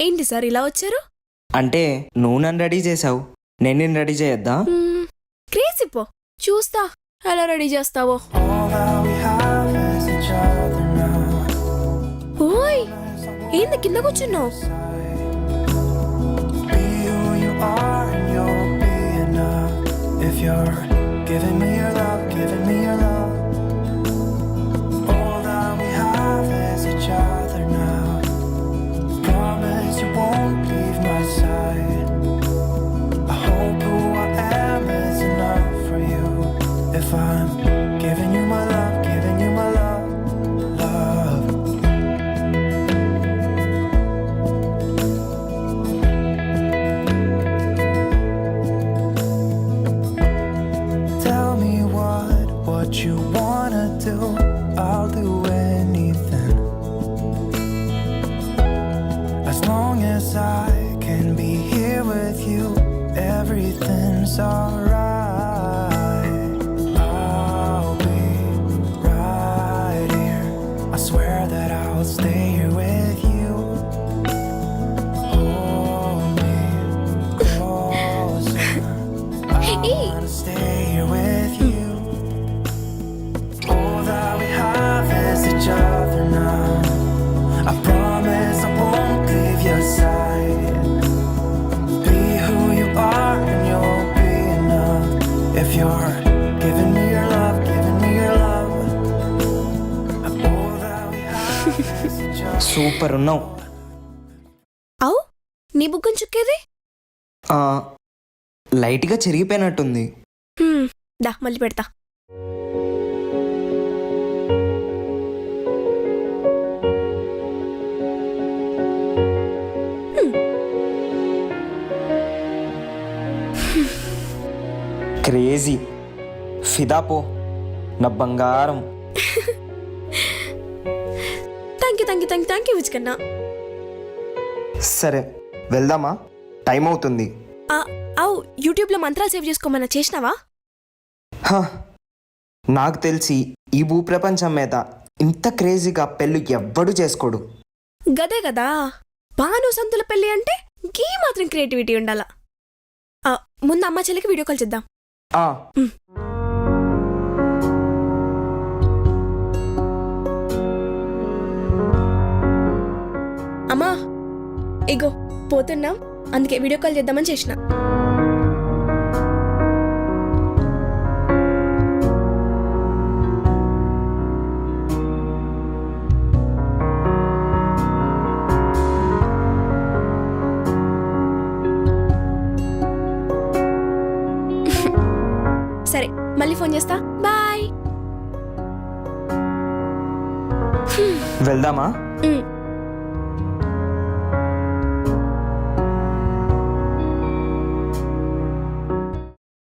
ఏంటి సార్ ఇలా వచ్చారు? అంటే నువ్వు నన్ను రెడీ చేసావు నేను రెడీ చేయొద్దా? మ్మ్, క్రేజీ పో. చూస్తా ఎలా రెడీ చేస్తావో. ఓయ్ ఏంది కింద కూర్చున్నావు? Giving you my love, giving you my love, love. Tell me what, what you wanna do. I'll do anything. As long as I can be here with you, everything's alright. Super ఉన్నావు. అవు నీ బుగ్గం చుక్కేది? లైట్గా చెరిగిపోయినట్టుంది. దా మళ్ళీ పెడతా. Crazy. ఫిదా పో. నా బంగారం. Thank you thank you thank you thank you సరే వెళ్దామా? టైం అవుతుంది. ఆ, అవు యూట్యూబ్లో మంత్రాలు సేవ్ చేసుకోమన్నా చేసినావా? హ, నాకు తెలిసి ఈ భూప్రపంచం మీద ఇంత క్రేజీగా పెళ్ళి ఎవ్వడు చేసుకోడు. గదే కదా భాను సంతుల పెళ్ళి అంటే గీ మాత్రం క్రియేటివిటీ ఉండాలా. ఆ, ముందు అమ్మ చెల్లికి వీడియో కాల్ చేద్దాం. ఆ, ఇగో పోతున్నాం. అందుకే వీడియో కాల్ చేద్దామని చేసిన. సరే మళ్ళీ ఫోన్ చేస్తా. బాయ్. వెళ్దామా?